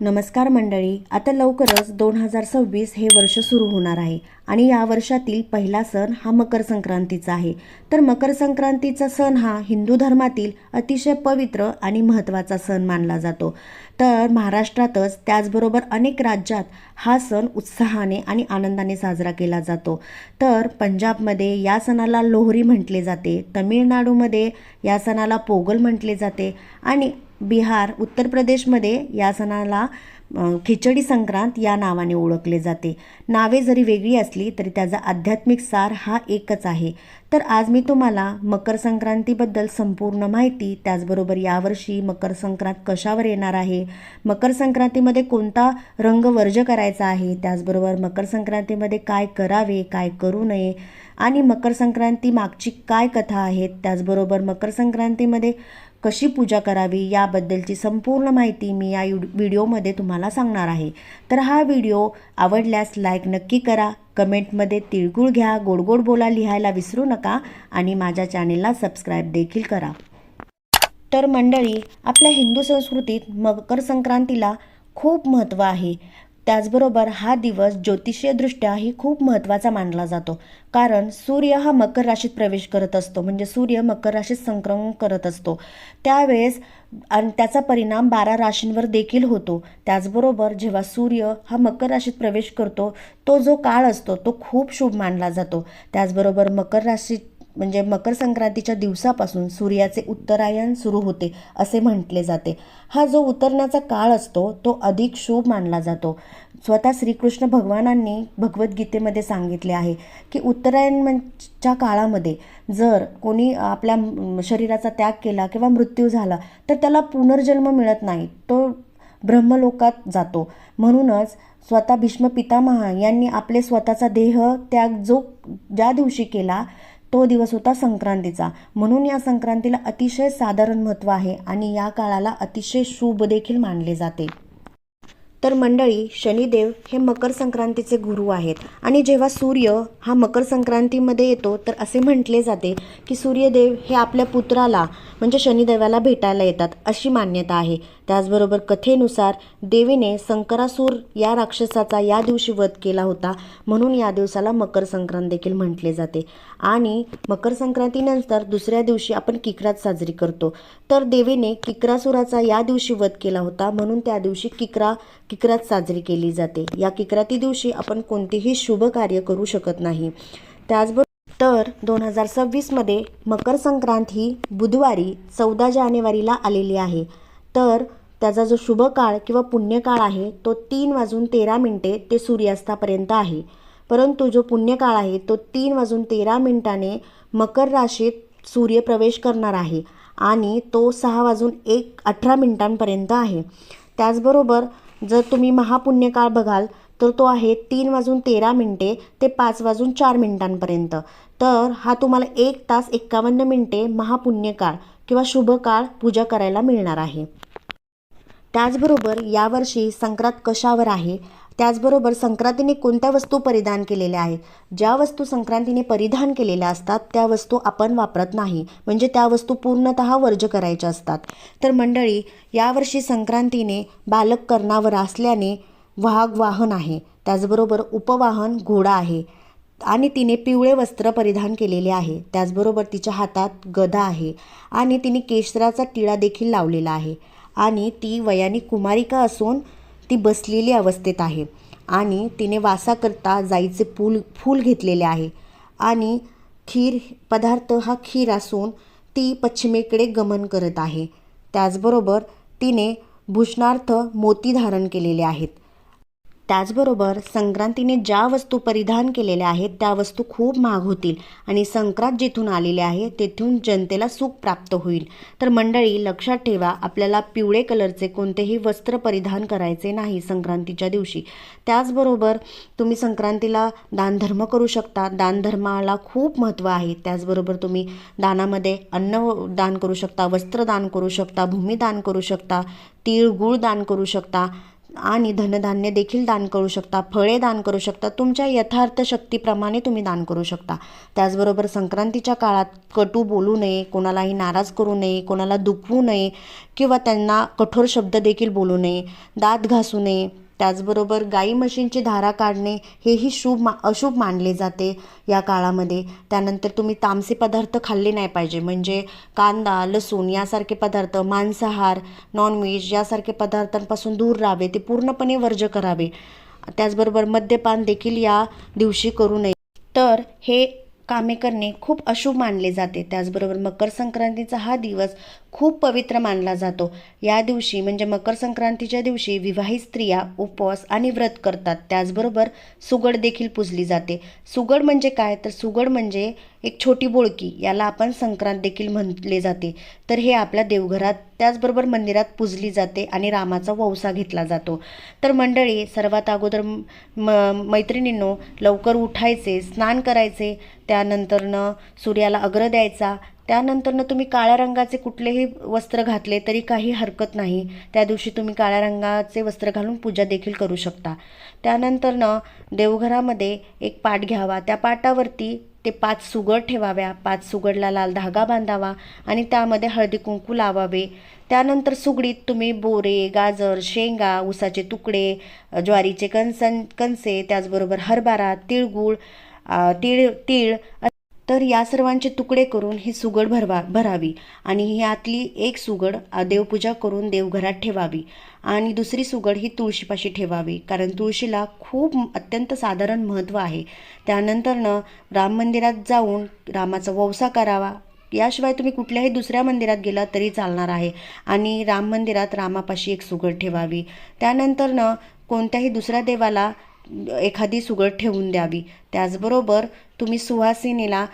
नमस्कार मंडळी आता लवकरच दोन हजार सव्वीस हे वर्ष सुरू होणार आहे आणि या वर्षातील पहिला सण हा मकर संक्रांतीचा आहे. तर मकर संक्रांतीचा सण हा हिंदू धर्मातील अतिशय पवित्र आणि महत्त्वाचा सण मानला जातो. तर महाराष्ट्रातच त्याचबरोबर अनेक राज्यात हा सण उत्साहाने आणि आनंदाने साजरा केला जातो. तर पंजाबमध्ये या सणाला लोहरी म्हटले जाते तमिळनाडूमध्ये या सणाला पोगल म्हटले जाते आणि बिहार उत्तर प्रदेशमध्ये या सणाला खिचडी संक्रांत या नावाने ओळखले जाते. नावे जरी वेगळी असली तरी त्याचा आध्यात्मिक सार हा एकच आहे. तर आज मी तुम्हाला मकर संक्रांतीबद्दल संपूर्ण माहिती त्याचबरोबर यावर्षी मकर संक्रांत कशावर येणार आहे मकर संक्रांतीमध्ये कोणता रंग वर्ज करायचा आहे त्याचबरोबर मकर संक्रांतीमध्ये काय करावे काय करू नये आणि मकर संक्रांती मागची काय कथा आहेत त्याचबरोबर मकर संक्रांतीमध्ये कशी पूजा करावी याबद्दलची संपूर्ण माहिती मी या व्हिडिओमध्ये तुम्हाला सांगणार आहे. तर हा व्हिडिओ आवडल्यास लाईक नक्की करा. कमेंटमध्ये तिळगुळ घ्या गोड गोड बोला लिहायला विसरू नका आणि माझ्या चॅनेलला सबस्क्राईब देखील करा. तर मंडळी आपल्या हिंदू संस्कृतीत मकर संक्रांतीला खूप महत्त्व आहे. त्याचबरोबर हा दिवस ज्योतिषीयदृष्ट्याही खूप महत्त्वाचा मानला जातो. कारण सूर्य हा मकर राशीत प्रवेश करत असतो म्हणजे सूर्य मकर राशीत संक्रमण करत असतो. त्यावेळेस आणि त्याचा परिणाम बारा राशींवर देखील होतो. त्याचबरोबर जेव्हा सूर्य हा मकर राशीत प्रवेश करतो तो जो काळ असतो तो खूप शुभ मानला जातो. त्याचबरोबर मकर राशीत म्हणजे मकर संक्रांतीच्या दिवसापासून सूर्याचे उत्तरायण सुरू होते असे म्हटले जाते. हा जो उतरण्याचा काळ असतो तो अधिक शुभ मानला जातो. स्वतः श्रीकृष्ण भगवानांनी भगवद्गीतेमध्ये सांगितले आहे की उत्तरायणच्या काळामध्ये जर कोणी आपल्या शरीराचा त्याग केला किंवा मृत्यू झाला तर त्याला पुनर्जन्म मिळत नाही तो ब्रह्मलोकात जातो. म्हणूनच स्वतः भीष्म पितामहा यांनी आपले स्वतःचा देह त्याग जो ज्या दिवशी केला तो दिवस होता संक्रांतीचा. म्हणून या संक्रांतीला अतिशय साधारण महत्त्व आहे आणि या काळाला अतिशय शुभ देखील मानले जाते. तर मंडळी शनिदेव हे मकर संक्रांतीचे गुरु आहेत. आणि जेव्हा सूर्य हा मकर संक्रांतीमध्ये येतो तर असे म्हटले जाते की सूर्यदेव हे आपल्या पुत्राला म्हणजे शनिदेवाला भेटायला येतात अशी मान्यता आहे. त्याचबरोबर कथेनुसार देवीने संकरासूर या राक्षसाचा या दिवशी वध केला होता म्हणून या दिवसाला मकर संक्रांत देखील म्हटले जाते. आणि मकर संक्रांतीनंतर दुसऱ्या दिवशी आपण किकरात साजरी करतो. तर देवीने किकरासुराचा या दिवशी वध केला होता म्हणून त्या दिवशी किकरा किकरात साजरी केली जाते. या किकराती दिवशी आपण कोणतेही शुभ कार्य करू शकत नाही. त्याचबरोबर तर दोन हजार सव्वीसमध्ये मकर संक्रांत ही बुधवारी चौदा जानेवारीला आलेली आहे. तर त्याचा जो शुभ काळ किंवा पुण्यकाळ आहे तो तीन वाजून तेरा मिनटे ते सूर्यास्तापर्यंत आहे. परंतु जो पुण्यकाळ आहे तो तीन वाजून तेरा मिनिटाने मकर राशीत सूर्य प्रवेश करणार आहे आणि तो सहा वाजून एक अठरा मिनिटांपर्यंत आहे. त्याचबरोबर जर तुम्ही महापुण्यकाळ बघाल तर तो आहे तीन वाजून तेरा मिनटे ते पाच वाजून चार मिनिटांपर्यंत. तर हा तुम्हाला एक तास एक्कावन्न मिनिटे महापुण्यकाळ किंवा शुभकाळ पूजा करायला मिळणार आहे. त्याचबरोबर यावर्षी संक्रांत कशावर आहे? त्याचबरोबर संक्रांतीने कोणत्या वस्तू परिधान केलेल्या आहेत? ज्या वस्तू संक्रांतीने परिधान केलेल्या असतात त्या वस्तू आपण वापरत नाही. म्हणजे त्या वस्तू पूर्णतः वर्ज करायच्या असतात. तर मंडळी यावर्षी संक्रांतीने बालक कर्णावर असल्याने वाघ वाहन आहे. त्याचबरोबर उपवाहन घोडा आहे. आणि तिने पिवळे वस्त्र परिधान केलेले आहे. त्याचबरोबर तिच्या हातात गदा आहे. आणि तिने केशराचा टिळा देखील लावलेला आहे. आणि ती वयाने कुमारिका असून ती बसलेली अवस्थेत आहे आणि तिने वासाकरता जाईचे फूल फूल घेतलेले आहे. आणि खीर पदार्थ हा खीर असून ती पश्चिमेकडे गमन करत आहे. त्याचबरोबर तिने भूषणार्थ मोती धारण केलेले आहेत. त्याचबरोबर संक्रांतीने ज्या वस्तू परिधान केलेल्या आहेत त्या वस्तू खूप महाग होतील आणि संक्रांत जिथून आलेले आहे तेथून जनतेला सुख प्राप्त होईल. तर मंडळी लक्षात ठेवा आपल्याला पिवळे कलरचे कोणतेही वस्त्र परिधान करायचे नाही संक्रांतीच्या दिवशी. त्याचबरोबर तुम्ही संक्रांतीला दानधर्म करू शकता. दानधर्माला खूप महत्त्व आहे. त्याचबरोबर तुम्ही दानामध्ये अन्न दान करू शकता वस्त्र दान करू शकता भूमिदान करू शकता तीळ गुळ दान करू शकता. आणि धनधान्य देखील दान करू शकता फळे दान करू शकता तुमच्या यथार्थ शक्तीप्रमाणे तुम्ही दान करू शकता. त्याचबरोबर संक्रांतीच्या काळात कटू बोलू नये कोणालाही नाराज करू नये कोणाला दुखवू नये किंवा त्यांना कठोर शब्द देखील बोलू नये दात घासू नये त्याचबरोबर गाई म्हशींची धारा काढणे हेही शुभ मा अशुभ मानले जाते या काळामध्ये. त्यानंतर तुम्ही तामसी पदार्थ खाल्ले नाही पाहिजे. म्हणजे कांदा लसूण यासारखे पदार्थ मांसाहार नॉनव्हेज यासारखे पदार्थांपासून दूर राहावे ते पूर्णपणे वर्ज करावे. त्याचबरोबर मद्यपान देखील या दिवशी करू नये. तर हे कामे करणे खूप अशुभ मानले जाते. त्याचबरोबर मकर संक्रांतीचा हा दिवस खूप पवित्र मानला जातो. या दिवशी म्हणजे मकर संक्रांतीच्या दिवशी विवाहित स्त्रिया उपवास आणि व्रत करतात. त्याचबरोबर सुगड देखील पूजली जाते. सुगड म्हणजे काय? तर सुगड म्हणजे एक छोटी बोळकी याला आपण संक्रांत देखील म्हटले जाते. तर हे आपल्या देवघरात त्याचबरोबर मंदिरात पूजली जाते आणि रामाचा वौसा घेतला जातो. तर मंडळी सर्वात अगोदर म मैत्रिणींनो लवकर उठायचे स्नान करायचे त्यानंतरनं सूर्याला अग्र द्यायचा. त्यानंतरनं तुम्ही काळ्या रंगाचे कुठलेही वस्त्र घातले तरी काही हरकत नाही. त्या दिवशी तुम्ही काळ्या रंगाचे वस्त्र घालून पूजा देखील करू शकता. त्यानंतरनं देवघरामध्ये एक पाट घ्यावा. त्या पाटावरती ते पाच सुगड ठेवाव्या पाच सुगडला लाल धागा बांधावा आणि त्यामध्ये हळदी कुंकू लावावे. त्यानंतर सुगडीत तुम्ही बोरे गाजर शेंगा उसाचे तुकडे ज्वारीचे कणसन कणसे त्याचबरोबर हरभरा तिळगुळ तीळ तीळ तर या सर्वांचे तुकडे करून ही सुगड भरवा भरावी आणि ही आतली एक सुगड देवपूजा करून देवघरात ठेवावी आणि दुसरी सुगड ही तुळशीपाशी ठेवावी. कारण तुळशीला खूप अत्यंत साधारण महत्त्व आहे. त्यानंतरनं राम मंदिरात जाऊन रामाचा वौसा करावा. याशिवाय तुम्ही कुठल्याही दुसऱ्या मंदिरात गेला तरी चालणार आहे आणि राम मंदिरात रामापाशी एक सुगड ठेवावी. त्यानंतरनं कोणत्याही दुसऱ्या देवाला एखादी सुगड ठेवून द्यावी. त्याचबरोबर तुम्ही सुहासिनीला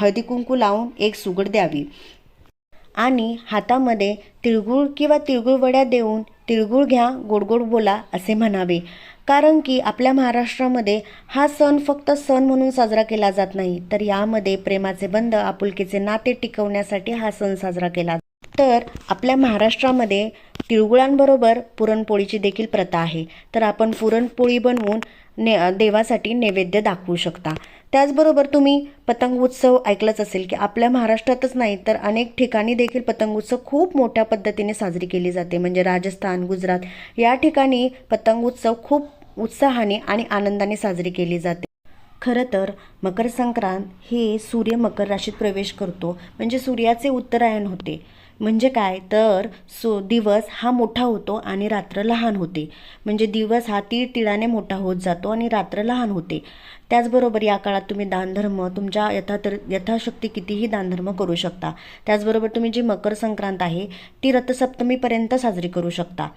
हळदी कुंकू लावून एक सुगड द्यावी. आणि हातामध्ये तिळगुळ किंवा तिळगुळ वड्या देऊन तिळगुळ घ्या गोड गोड बोला असे म्हणावे. कारण की आपल्या महाराष्ट्रामध्ये हा सण फक्त सण म्हणून साजरा केला जात नाही तर यामध्ये प्रेमाचे बंध आपुलकीचे नाते टिकवण्यासाठी हा सण साजरा केला तर आपल्या महाराष्ट्रामध्ये तिळगुळांबरोबर पुरणपोळीची देखील प्रथा आहे. तर आपण पुरणपोळी बनवून ने देवासाठी नैवेद्य दाखवू शकता. त्याचबरोबर तुम्ही पतंग उत्सव ऐकलंच असेल की आपल्या महाराष्ट्रातच नाही तर अनेक ठिकाणी देखील पतंग उत्सव खूप मोठ्या पद्धतीने साजरी केली जाते. म्हणजे राजस्थान गुजरात या ठिकाणी पतंग उत्सव खूप उत्साहाने आणि आनंदाने साजरी केली जाते. खरं तर मकर संक्रांत हे सूर्य मकर राशीत प्रवेश करतो. म्हणजे सूर्याचे उत्तरायण होते. म्हणजे काय? तर सो दिवस हा मोठा होतो आणि रात्र लहान होते. म्हणजे दिवस हा तीळ तिळाने मोठा होत जातो आणि रात्र लहान होते. त्याचबरोबर या काळात तुम्ही दानधर्म तुमच्या यथातर यथाशक्ती कितीही दानधर्म करू शकता. त्याचबरोबर तुम्ही जी मकर संक्रांत आहे ती रथसप्तमीपर्यंत साजरी करू शकता.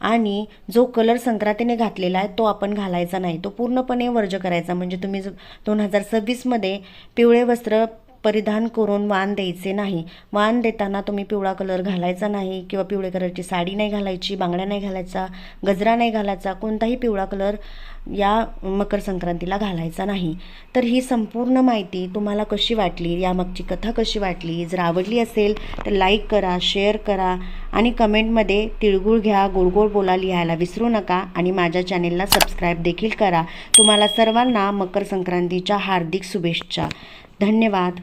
आणि जो कलर संक्रांतीने घातलेला आहे तो आपण घालायचा नाही. तो पूर्णपणे वर्ज करायचा. म्हणजे तुम्ही दोन हजार सव्वीसमध्ये पिवळे वस्त्र परिधान करून वाण द्यायचे नाही. वाण देताना तुम्ही पिवळा कलर घालायचा नाही किंवा पिवळे कलरची साडी नाही घालायची बांगड्या नाही घालायचा गजरा नाही घालायचा कोणताही पिवळा कलर या मकर संक्रांतीला घालायचा नाही. तर ही संपूर्ण माहिती तुम्हाला कशी वाटली? यामागची कथा कशी वाटली? जर आवडली असेल तर लाईक करा शेअर करा आणि कमेंटमध्ये तिळगुळ घ्या गोडगोड बोला लिहायला विसरू नका आणि माझ्या चॅनेलला सबस्क्राईब देखील करा. तुम्हाला सर्वांना मकर संक्रांतीच्या हार्दिक शुभेच्छा. धन्यवाद.